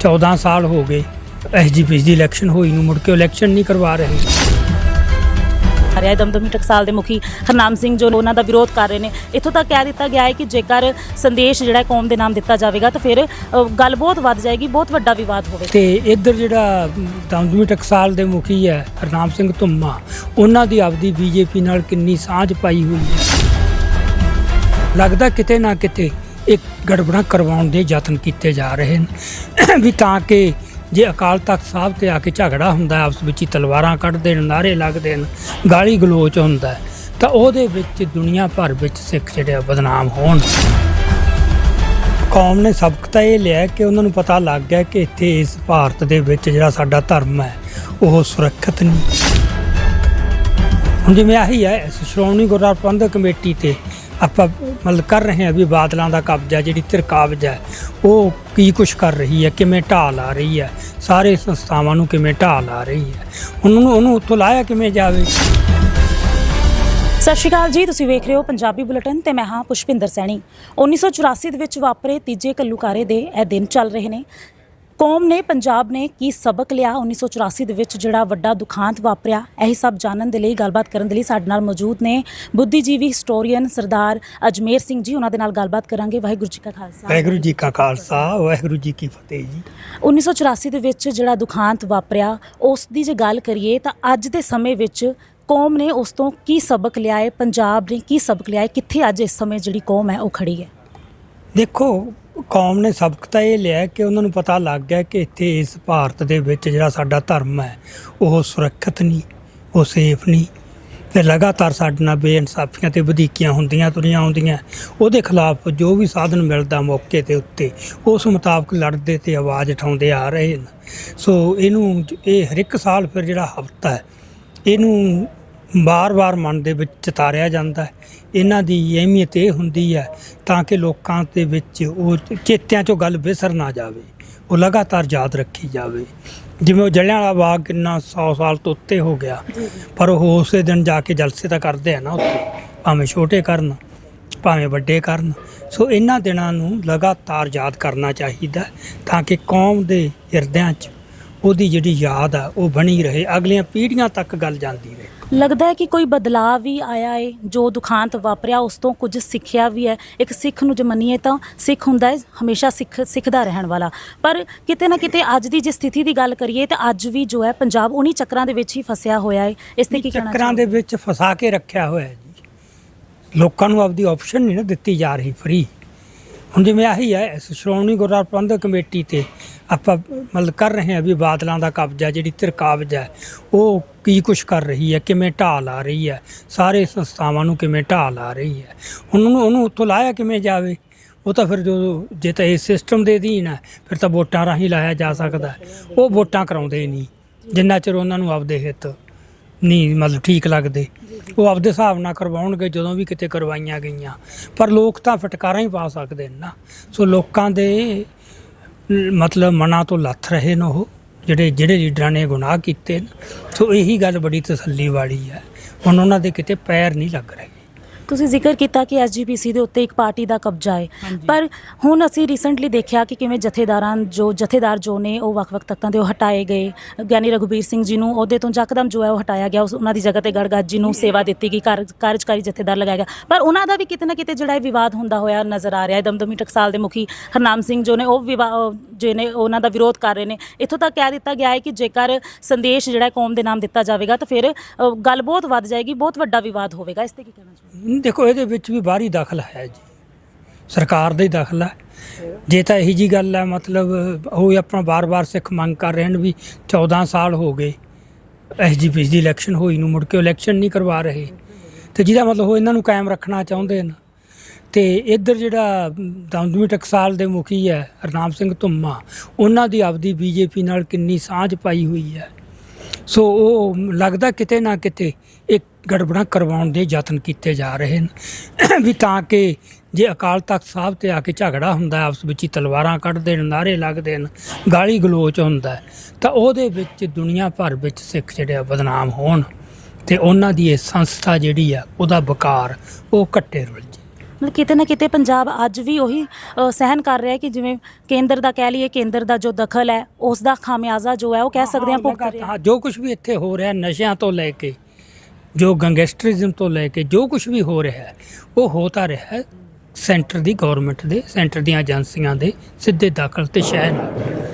14 ਸਾਲ ਹੋ ਗਏ। ਐਸਜੀਪੀ ਦੀ ਇਲੈਕਸ਼ਨ ਹੋਈ ਨੂੰ ਮੁੜ ਕੇ ਇਲੈਕਸ਼ਨ ਨਹੀਂ ਕਰਵਾ ਰਹੇ। ਰਿਹਾ ਹੈ ਦਮਦਮੀ ਟਕਸਾਲ ਦੇ ਮੁਖੀ ਹਰਨਾਮ ਸਿੰਘ ਜੋ ਉਹਨਾਂ ਦਾ ਵਿਰੋਧ ਕਰ ਰਹੇ ਨੇ ਇੱਥੋਂ ਤੱਕ ਕਹਿ ਦਿੱਤਾ ਗਿਆ ਹੈ ਕਿ ਜੇਕਰ ਸੰਦੇਸ਼ ਜਿਹੜਾ ਕੌਮ ਦੇ ਨਾਮ ਦਿੱਤਾ ਜਾਵੇਗਾ ਤਾਂ ਫਿਰ ਗੱਲ ਬਹੁਤ ਵੱਧ ਜਾਏਗੀ ਬਹੁਤ ਵੱਡਾ ਵਿਵਾਦ ਹੋਵੇਗਾ। ਤੇ ਇੱਧਰ ਜਿਹੜਾ ਦਮਦਮੀ ਟਕਸਾਲ ਦੇ ਮੁਖੀ ਹੈ ਹਰਨਾਮ ਸਿੰਘ ਧੁੰਮਾ ਉਹਨਾਂ ਦੀ ਆਪਦੀ ਬੀਜੇਪੀ ਨਾਲ ਕਿੰਨੀ ਸਾਂਝ ਪਾਈ ਹੋਈ ਹੈ। ਲੱਗਦਾ ਕਿਤੇ ਨਾ ਕਿਤੇ ਇਹ ਗੜਬੜਾਂ ਕਰਵਾਉਣ ਦੇ ਯਤਨ ਕੀਤੇ ਜਾ ਰਹੇ ਨੇ ਵੀ ਤਾਂ ਕਿ ਜੇ ਅਕਾਲ ਤਖਤ ਸਾਹਿਬ ਤੇ ਆ ਕੇ ਝਗੜਾ ਹੁੰਦਾ ਆਪਸ ਵਿੱਚ ਹੀ ਤਲਵਾਰਾਂ ਕੱਢਦੇ ਨੇ ਨਾਰੇ ਲੱਗਦੇ ਨੇ ਗਾਲੀ ਗਲੋਚ ਹੁੰਦਾ ਤਾਂ ਉਹਦੇ ਵਿੱਚ ਦੁਨੀਆ ਭਰ ਵਿੱਚ ਸਿੱਖ ਜਿਹੜੇ ਆ ਬਦਨਾਮ ਹੋਣ। ਕੌਮ ਨੇ ਸਬਕ ਤਾਂ ਇਹ ਲਿਆ ਕਿ ਉਹਨਾਂ ਨੂੰ ਪਤਾ ਲੱਗ ਗਿਆ ਕਿ ਇੱਥੇ ਇਸ ਭਾਰਤ ਦੇ ਵਿੱਚ ਜਿਹੜਾ ਸਾਡਾ ਧਰਮ ਹੈ, ਉਹ ਸੁਰੱਖਿਅਤ ਨਹੀਂ। ਹੁਣ ਜਿਵੇਂ ਆਹੀ ਹੈ ਸ਼੍ਰੋਮਣੀ ਗੁਰਦੁਆਰਾ ਪ੍ਰਬੰਧਕ ਕਮੇਟੀ ਤੇ ਆਪਾਂ ਮਤਲਬ ਕਰ ਰਹੇ ਹਾਂ ਵੀ ਬਾਦਲਾਂ ਦਾ ਕਬਜ਼ਾ ਜਿਹੜੀ ਤਿਰਕਾਬਜ ਹੈ, ਉਹ ਕੀ ਕੁਛ ਕਰ ਰਹੀ ਹੈ, ਕਿਵੇਂ ਢਾਲ ਆ ਰਹੀ ਹੈ, ਸਾਰੇ ਸੰਸਥਾਵਾਂ ਨੂੰ ਕਿਵੇਂ ਢਾਲ ਆ ਰਹੀ ਹੈ ਹੁਣ ਉਹਨੂੰ ਉਹਨੂੰ ਉੱਥੋਂ ਲਾਇਆ ਕਿਵੇਂ ਜਾਵੇ? ਸਤਿ ਸ਼੍ਰੀ ਅਕਾਲ ਜੀ, ਤੁਸੀਂ ਵੇਖ ਰਹੇ ਹੋ ਪੰਜਾਬੀ ਬੁਲੇਟਿਨ ਤੇ ਮੈਂ ਹਾਂ ਪੁਸ਼ਪਿੰਦਰ ਸੈਣੀ। 1984 ਦੇ ਵਿੱਚ ਵਾਪਰੇ ਤੀਜੇ ਕੱਲੂਕਾਰੇ ਦੇ ਇਹ ਦਿਨ ਚੱਲ ਰਹੇ ਨੇ। ਕੌਮ ਨੇ ਪੰਜਾਬ ਨੇ ਕੀ ਸਬਕ ਲਿਆ? 1984 ਦੇ ਵਿੱਚ ਜਿਹੜਾ ਵੱਡਾ ਦੁਖਾਂਤ ਵਾਪਰਿਆ ਇਹੀ ਸਭ ਜਾਣਨ ਦੇ ਲਈ ਗੱਲਬਾਤ ਕਰਨ ਦੇ ਲਈ ਸਾਡੇ ਨਾਲ ਮੌਜੂਦ ਨੇ ਬੁੱਧੀਜੀਵੀ ਹਿਸਟੋਰੀਅਨ ਸਰਦਾਰ ਅਜਮੇਰ ਸਿੰਘ ਜੀ। ਉਹਨਾਂ ਦੇ ਨਾਲ ਗੱਲਬਾਤ ਕਰਾਂਗੇ। ਵਾਹਿਗੁਰੂ ਜੀ ਕਾ ਖਾਲਸਾ। ਵਾਹਿਗੁਰੂ ਜੀ ਕਾ ਖਾਲਸਾ। ਵਾਹਿਗੁਰੂ ਜੀ ਕੀ ਫਤਿਹ ਜੀ। 1984 ਦੇ ਵਿੱਚ ਜਿਹੜਾ ਦੁਖਾਂਤ ਵਾਪਰਿਆ ਉਸ ਦੀ ਜੇ ਗੱਲ ਕਰੀਏ ਤਾਂ ਅੱਜ ਦੇ ਸਮੇਂ ਵਿੱਚ ਕੌਮ ਨੇ ਉਸ ਤੋਂ ਕੀ ਸਬਕ ਲਿਆ ਹੈ? ਪੰਜਾਬ ਨੇ ਕੀ ਸਬਕ ਲਿਆ ਹੈ? ਕਿੱਥੇ ਅੱਜ ਇਸ ਸਮੇਂ ਜਿਹੜੀ ਕੌਮ ਹੈ ਉਹ ਖੜੀ ਹੈ? ਦੇਖੋ ਕੌਮ ਨੇ ਸਬਕ ਤਾਂ ਇਹ ਲਿਆ ਕਿ ਉਹਨਾਂ ਨੂੰ ਪਤਾ ਲੱਗ ਗਿਆ ਕਿ ਇੱਥੇ ਇਸ ਭਾਰਤ ਦੇ ਵਿੱਚ ਜਿਹੜਾ ਸਾਡਾ ਧਰਮ ਹੈ, ਉਹ ਸੁਰੱਖਿਅਤ ਨਹੀਂ, ਉਹ ਸੇਫ ਨਹੀਂ ਤੇ ਲਗਾਤਾਰ ਸਾਡੇ ਨਾਲ ਬੇਇਨਸਾਫੀਆਂ ਤੇ ਵਧੀਕੀਆਂ ਹੁੰਦੀਆਂ, ਤੁਰੀਆਂ ਆਉਂਦੀਆਂ ਉਹਦੇ ਖਿਲਾਫ ਜੋ ਵੀ ਸਾਧਨ ਮਿਲਦਾ ਮੌਕੇ ਤੇ ਉੱਤੇ, ਉਸ ਮੁਤਾਬਕ ਲੜਦੇ ਤੇ ਆਵਾਜ਼ ਉਠਾਉਂਦੇ ਆ ਰਹੇ ਨੇ ਸੋ ਇਹਨੂੰ, ਇਹ ਹਰ ਇੱਕ ਸਾਲ ਫਿਰ ਜਿਹੜਾ ਹਫਤਾ ਹੈ, ਇਹਨੂੰ ਵਾਰ ਵਾਰ ਮਨ ਦੇ ਵਿੱਚ ਚਤਾਰਿਆ ਜਾਂਦਾ ਹੈ। ਇਹਨਾਂ ਦੀ ਅਹਿਮੀਅਤ ਇਹ ਹੁੰਦੀ ਹੈ ਤਾਂ ਕਿ ਲੋਕਾਂ ਦੇ ਵਿੱਚ ਉਹ ਚੇਤਿਆਂ 'ਚੋਂ ਗੱਲ ਵਿਸਰ ਨਾ ਜਾਵੇ। ਉਹ ਲਗਾਤਾਰ ਯਾਦ ਰੱਖੀ ਜਾਵੇ। ਜਿਵੇਂ ਉਹ ਜਲਿਆਂਵਾਲਾ ਬਾਗ ਕਿੰਨਾ 100 ਸਾਲ ਤੋਂ ਉੱਤੇ ਹੋ ਗਿਆ। ਪਰ ਉਹ ਉਸੇ ਦਿਨ ਜਾ ਕੇ ਜਲਸੇ ਤਾਂ ਕਰਦੇ ਆ ਨਾ ਉੱਥੇ। ਭਾਵੇਂ ਛੋਟੇ ਕਰਨ, ਭਾਵੇਂ ਵੱਡੇ ਕਰਨ। ਸੋ ਇਹਨਾਂ ਦਿਨਾਂ ਨੂੰ ਲਗਾਤਾਰ ਯਾਦ ਕਰਨਾ ਚਾਹੀਦਾ ਤਾਂ ਕਿ ਕੌਮ ਦੇ ਹਿਰਦਿਆਂ 'ਚ ਉਹਦੀ ਜਿਹੜੀ ਯਾਦ ਆ, ਉਹ ਬਣੀ ਰਹੇ। ਅਗਲੀਆਂ ਪੀੜ੍ਹੀਆਂ ਤੱਕ ਗੱਲ ਜਾਂਦੀ ਰਹੇ। ਲੱਗਦਾ ਹੈ ਕਿ ਕੋਈ ਬਦਲਾਅ ਵੀ ਆਇਆ ਹੈ ਜੋ ਦੁਖਾਂਤ ਵਾਪਰਿਆ ਉਸ ਤੋਂ ਕੁਝ ਸਿੱਖਿਆ ਵੀ ਹੈ। ਇੱਕ ਸਿੱਖ ਨੂੰ ਜੇ ਮੰਨੀਏ ਤਾਂ ਸਿੱਖ ਹੁੰਦਾ ਹੈ ਹਮੇਸ਼ਾ ਸਿੱਖ ਸਿੱਖਦਾ ਰਹਿਣ ਵਾਲਾ। ਪਰ ਕਿਤੇ ਨਾ ਕਿਤੇ ਅੱਜ ਦੀ ਜੇ ਸਥਿਤੀ ਦੀ ਗੱਲ ਕਰੀਏ ਤਾਂ ਅੱਜ ਵੀ ਜੋ ਹੈ ਪੰਜਾਬ ਉਨੀ ਚੱਕਰਾਂ ਦੇ ਵਿੱਚ ਹੀ ਫਸਿਆ ਹੋਇਆ ਹੈ ਇਸ ਤੇ ਕੀ ਕਹਿਣਾ ਚੱਕਰਾਂ ਦੇ ਵਿੱਚ ਫਸਾ ਕੇ ਰੱਖਿਆ ਹੋਇਆ ਹੈ ਜੀ। ਲੋਕਾਂ ਨੂੰ ਆਪਦੀ ਆਪਸ਼ਨ ਨਹੀਂ ਨਾ ਦਿੱਤੀ ਜਾ ਰਹੀ ਫ੍ਰੀ ਹੁਣ ਜਿਵੇਂ ਆਹੀ ਹੈ ਸ਼੍ਰੋਮਣੀ ਗੁਰਦੁਆਰਾ ਪ੍ਰਬੰਧਕ ਕਮੇਟੀ ਤੇ ਆਪਾਂ ਮਤਲਬ ਕਰ ਰਹੇ ਹਾਂ ਵੀ ਬਾਦਲਾਂ ਦਾ ਕਬਜ਼ਾ, ਜਿਹੜੀ ਧਿਰ ਤਿਰਕਾਬਜ ਹੈ, ਉਹ ਕੀ ਕੁਛ ਕਰ ਰਹੀ ਹੈ, ਕਿਵੇਂ ਢਾਲ ਆ ਰਹੀ ਹੈ, ਸਾਰੇ ਸੰਸਥਾਵਾਂ ਨੂੰ ਕਿਵੇਂ ਢਾਲ ਆ ਰਹੀ ਹੈ। ਹੁਣ ਉਹਨੂੰ ਉਹਨੂੰ ਉੱਥੋਂ ਲਾਇਆ ਕਿਵੇਂ ਜਾਵੇ? ਉਹ ਤਾਂ ਫਿਰ ਜਦੋਂ, ਜੇ ਤਾਂ ਇਸ ਸਿਸਟਮ ਦੇ ਅਧੀਨ ਹੈ, ਫਿਰ ਤਾਂ ਵੋਟਾਂ ਰਾਹੀਂ ਲਾਇਆ ਜਾ ਸਕਦਾ ਉਹ ਵੋਟਾਂ ਕਰਾਉਂਦੇ ਨਹੀਂ, ਜਿੰਨਾ ਚਿਰ ਉਹਨਾਂ ਨੂੰ ਆਪਦੇ ਹਿੱਤ ਨਹੀਂ ਮਤਲਬ ਠੀਕ ਲੱਗਦੇ। ਉਹ ਆਪਦੇ ਹਿਸਾਬ ਨਾਲ ਕਰਵਾਉਣਗੇ, ਜਦੋਂ ਵੀ ਕਿਤੇ ਕਰਵਾਈਆਂ ਗਈਆਂ। ਪਰ ਲੋਕ ਤਾਂ ਫਟਕਾਰਾਂ ਹੀ ਪਾ ਸਕਦੇ ਨੇ ਨਾ। ਸੋ ਲੋਕਾਂ ਦੇ ਮਤਲਬ ਮਨਾਂ ਤੋਂ ਲੱਥ ਰਹੇ ਨੇ ਉਹ, ਜਿਹੜੇ ਜਿਹੜੇ ਲੀਡਰਾਂ ਨੇ ਗੁਨਾਹ ਕੀਤੇ ਨੇ। ਸੋ ਇਹੀ ਗੱਲ ਬੜੀ ਤਸੱਲੀ ਵਾਲੀ ਹੈ। ਹੁਣ ਉਹਨਾਂ ਦੇ ਕਿਤੇ ਪੈਰ ਨਹੀਂ ਲੱਗ ਰਹੇ। ਤੁਸੀਂ ਜ਼ਿਕਰ ਕੀਤਾ ਕਿ ਐਸਜੀਪੀਸੀ ਦੇ ਉੱਤੇ ਇੱਕ ਪਾਰਟੀ ਦਾ ਕਬਜ਼ਾ ਹੈ। ਪਰ ਹੁਣ ਅਸੀਂ ਰੀਸੈਂਟਲੀ ਦੇਖਿਆ ਕਿ ਕਿਵੇਂ ਜਥੇਦਾਰਾਂ ਜੋ ਜਥੇਦਾਰ ਜੋ ਨੇ ਉਹ ਵੱਖ-ਵੱਖ ਤਖਤਾਂ ਦੇ ਉਹ ਹਟਾਏ ਗਏ। ਗਿਆਨੀ ਰਘੁਬੀਰ ਸਿੰਘ ਜੀ ਨੂੰ ਉਹਦੇ ਤੋਂ ਜਕਦਮ ਜੋ ਹੈ ਉਹ ਹਟਾਇਆ ਗਿਆ। ਉਸ ਉਹਨਾਂ ਦੀ ਜਗ੍ਹਾ ਤੇ ਗੜਗੱਜ ਜੀ ਨੂੰ ਸੇਵਾ ਦਿੱਤੀ ਗਈ ਕਾਰ- ਕਾਰਜਕਾਰੀ ਜਥੇਦਾਰ ਲਗਾਇਆ ਗਿਆ। ਪਰ ਉਹਨਾਂ ਦਾ ਵੀ ਕਿਤੇ ਨਾ ਕਿਤੇ ਜਿਹੜਾ ਇਹ ਵਿਵਾਦ ਹੁੰਦਾ ਹੋਇਆ ਨਜ਼ਰ ਆ ਰਿਹਾ ਹੈ। ਦਮਦਮੀ ਟਕਸਾਲ ਦੇ ਮੁਖੀ ਹਰਨਾਮ ਸਿੰਘ ਜੋ ਨੇ ਉਹ ਜੋ ਨੇ ਉਹਨਾਂ ਦਾ ਵਿਰੋਧ ਕਰ ਰਹੇ ਨੇ। ਇੱਥੋਂ ਤੱਕ ਕਹਿ ਦਿੱਤਾ ਗਿਆ ਹੈ ਕਿ ਜੇਕਰ ਸੰਦੇਸ਼ ਜਿਹੜਾ ਕੌਮ ਦੇ ਨਾਮ ਦਿੱਤਾ ਜਾਵੇਗਾ ਤਾਂ ਫਿਰ ਗੱਲ ਬਹੁਤ ਵੱਧ ਜਾਏਗੀ ਬਹੁਤ ਵੱਡਾ ਵਿਵਾਦ ਹੋਵੇਗਾ। ਇਸ ਤੇ ਕੀ ਕਹਿਣਾ ਚਾਹੁੰਦੇ ਦੇਖੋ ਇਹਦੇ ਵਿੱਚ ਵੀ ਬਾਹਰੀ ਦਖਲ ਹੈ ਜੀ। ਸਰਕਾਰ ਦਾ ਹੀ ਦਖਲ ਹੈ। ਜੇ ਤਾਂ ਇਹੀ ਜੀ ਗੱਲ ਹੈ, ਮਤਲਬ ਉਹ ਆਪਣਾ ਬਾਰ-ਬਾਰ ਸਿੱਖ ਮੰਗ ਕਰ ਰਹੇ ਨੇ ਵੀ 14 ਸਾਲ ਹੋ ਗਏ ਐਸਜੀਪੀ ਦੀ ਇਲੈਕਸ਼ਨ ਹੋਈ ਨੂੰ, ਮੁੜ ਕੇ ਇਲੈਕਸ਼ਨ ਨਹੀਂ ਕਰਵਾ ਰਹੇ। ਤੇ ਜਿਹਦਾ ਮਤਲਬ ਉਹ ਇਹਨਾਂ ਨੂੰ ਕਾਇਮ ਰੱਖਣਾ ਚਾਹੁੰਦੇ ਨੇ ਤੇ ਇੱਧਰ ਜਿਹੜਾ ਦਮਦਮੀ ਟਕਸਾਲ ਦੇ ਮੁਖੀ ਹੈ, ਹਰਨਾਮ ਸਿੰਘ ਧੁੰਮਾ, ਉਹਨਾਂ ਦੀ ਆਪਦੀ ਬੀਜੇਪੀ ਨਾਲ ਕਿੰਨੀ ਸਾਂਝ ਪਾਈ ਹੋਈ ਹੈ। ਸੋ ਉਹ ਲੱਗਦਾ ਕਿਤੇ ਨਾ ਕਿਤੇ ਇੱਕ ਗੜਬੜਾਂ ਕਰਵਾਉਣ ਦੇ ਯਤਨ ਕੀਤੇ ਜਾ ਰਹੇ ਨੇ ਵੀ ਤਾਂ ਕਿ ਜੇ ਅਕਾਲ ਤਖਤ ਸਾਹਿਬ ਤੇ ਆ ਕੇ ਝਗੜਾ ਹੁੰਦਾ ਆਪਸ ਵਿੱਚ ਹੀ ਤਲਵਾਰਾਂ ਕੱਢਦੇ ਨੇ ਨਾਰੇ ਲੱਗਦੇ ਨੇ, ਗਾਲੀ ਗਲੋਚ ਹੁੰਦਾ ਤਾਂ ਉਹਦੇ ਵਿੱਚ ਦੁਨੀਆ ਭਰ ਵਿੱਚ ਸਿੱਖ ਜਿਹੜੇ ਆ ਬਦਨਾਮ ਹੋਣ ਤੇ ਉਹਨਾਂ ਦੀ ਇਹ ਸੰਸਥਾ ਜਿਹੜੀ ਆ, ਉਹਦਾ ਵਕਾਰ ਉਹ ਘੱਟੇ ਰੁਲ ਜੇ ਮਤਲਬ ਕਿਤੇ ਨਾ ਕਿਤੇ ਪੰਜਾਬ ਅੱਜ ਵੀ ਉਹੀ ਸਹਿਨ ਕਰ ਰਿਹਾ ਹੈ ਕਿ ਜਿਵੇਂ ਕੇਂਦਰ ਦਾ ਕਹਿ ਲਈਏ ਕੇਂਦਰ ਦਾ ਜੋ ਦਖਲ ਹੈ ਉਸ ਦਾ ਖਾਮਿਆਜ਼ਾ ਜੋ ਹੈ ਉਹ ਕਹਿ ਸਕਦੇ ਹਾਂ ਭੁਗਤ ਰਿਹਾ। ਹਾਂ ਜੋ ਕੁਝ ਵੀ ਇੱਥੇ ਹੋ ਰਿਹਾ ਨਸ਼ਿਆਂ ਤੋਂ ਲੈ ਕੇ ਜੋ ਗੈਂਗਸਟਰਿਜ਼ਮ ਤੋਂ ਲੈ ਕੇ ਜੋ ਕੁਝ ਵੀ ਹੋ ਰਿਹਾ ਉਹ ਹੋ ਤਾਂ ਰਿਹਾ ਹੈ ਸੈਂਟਰ ਦੀ ਗਵਰਨਮੈਂਟ ਦੇ ਸੈਂਟਰ ਦੀਆਂ ਏਜੰਸੀਆਂ ਦੇ ਸਿੱਧੇ ਦਖਲ ਤੇ ਸ਼ਹਿ ਨਾਲ।